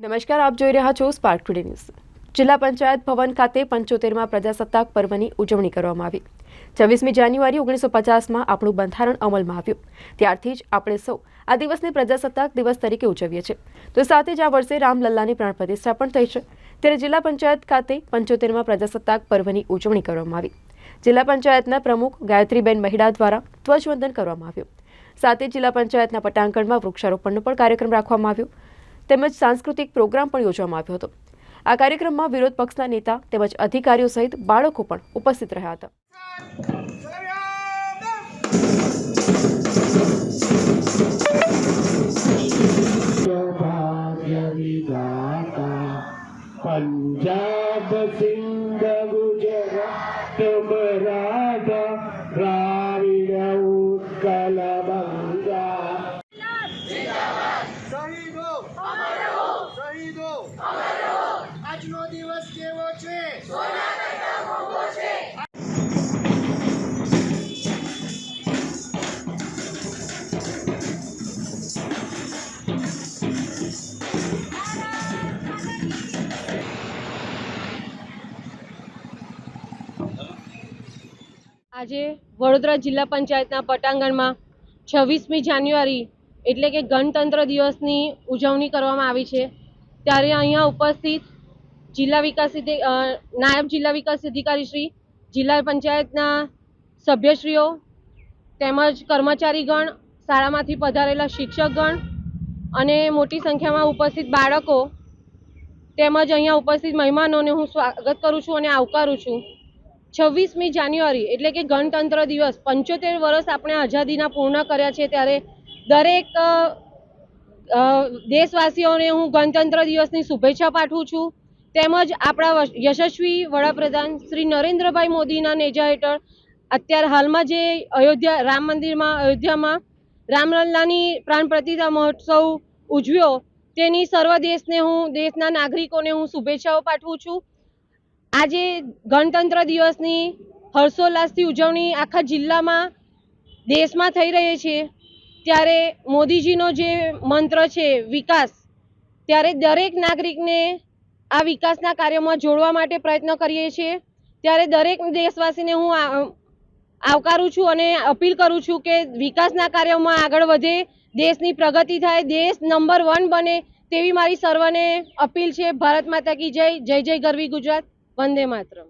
નમસ્કાર, આપ જોઈ રહ્યા છો સ્પાર્ક ટુડે ન્યૂઝ જિલ્લા પંચાયત ભવન ખાતે પંચોતેરમાં પ્રજાસત્તાક પર્વની ઉજવણી કરવામાં આવી. છવ્વીસમી જાન્યુઆરી ઓગણીસો પચાસમાં આપણું બંધારણ અમલમાં આવ્યું. ત્યારથી જ આપણે સૌ આ દિવસને પ્રજાસત્તાક દિવસ તરીકે ઉજવીએ છીએ. તો સાથે જ આ વર્ષે રામલલ્લાની પ્રાણ પ્રતિષ્ઠા પણ થઈ છે. ત્યારે જિલ્લા પંચાયત ખાતે પંચોતેરમાં પ્રજાસત્તાક પર્વની ઉજવણી કરવામાં આવી. જિલ્લા પંચાયતના પ્રમુખ ગાયત્રીબેન મહિડા દ્વારા ધ્વજવંદન કરવામાં આવ્યું. સાથે જિલ્લા પંચાયતના પટાંગણમાં વૃક્ષારોપણનો પણ કાર્યક્રમ રાખવામાં આવ્યો. તેમજ સાંસ્કૃતિક પ્રોગ્રામ પણ યોજવામાં આવ્યો હતો. આ કાર્યક્રમમાં વિરોધ પક્ષના નેતા તેમજ અધિકારીઓ સહિત બાળકો પણ ઉપસ્થિત રહ્યા હતા. પંજાબ ઉત્કલ આજે વડોદરા જિલ્લા પંચાયતના પટાંગણમાં છવ્વીસમી જાન્યુઆરી એટલે કે ગણતંત્ર દિવસની ઉજવણી કરવામાં આવી છે. ત્યારે અહીંયા ઉપસ્થિત જિલ્લા વિકાસ નાયબ જિલ્લા વિકાસ અધિકારી શ્રી, જિલ્લા પંચાયતના સભ્યશ્રીઓ તેમજ કર્મચારીગણ, શાળામાંથી પધારેલા શિક્ષકગણ અને મોટી સંખ્યામાં ઉપસ્થિત બાળકો તેમજ અહીંયા ઉપસ્થિત મહેમાનોને હું સ્વાગત કરું છું અને આવકારું છું. છવ્વીસમી જાન્યુઆરી, એટલે કે ગણતંત્ર દિવસ, પંચોતેર વર્ષ આપણે આઝાદીના પૂર્ણ કર્યા છે ત્યારે દરેક દેશવાસીઓને હું ગણતંત્ર દિવસની શુભેચ્છા પાઠવું છું. તેમજ આપણા યશસ્વી વડાપ્રધાન શ્રી નરેન્દ્રભાઈ મોદીના નેજા હેઠળ અત્યારે હાલમાં જે અયોધ્યા, રામ મંદિરમાં, અયોધ્યામાં રામલલ્લાની પ્રાણ પ્રતિતા મહોત્સવ ઉજવ્યો, તેની સર્વ દેશને હું, દેશના નાગરિકોને હું શુભેચ્છાઓ પાઠવું છું. આજે ગણતંત્ર દિવસની હર્ષોલ્લાસથી ઉજવણી આખા જિલ્લામાં દેશમાં થઈ રહી છે. ત્યારે મોદીજીનો જે મંત્ર છે, વિકાસ, ત્યારે દરેક નાગરિકને આ વિકાસના કાર્યમાં જોડવા માટે પ્રયત્ન કરીએ છીએ. ત્યારે દરેક દેશવાસીને હું આવકારું છું અને અપીલ કરું છું કે વિકાસના કાર્યોમાં આગળ વધે, દેશની પ્રગતિ થાય, દેશ નંબર વન બને તેવી મારી સર્વને અપીલ છે. ભારત માતા કી જય જય જય ગરવી ગુજરાત. વંદે માતરમ.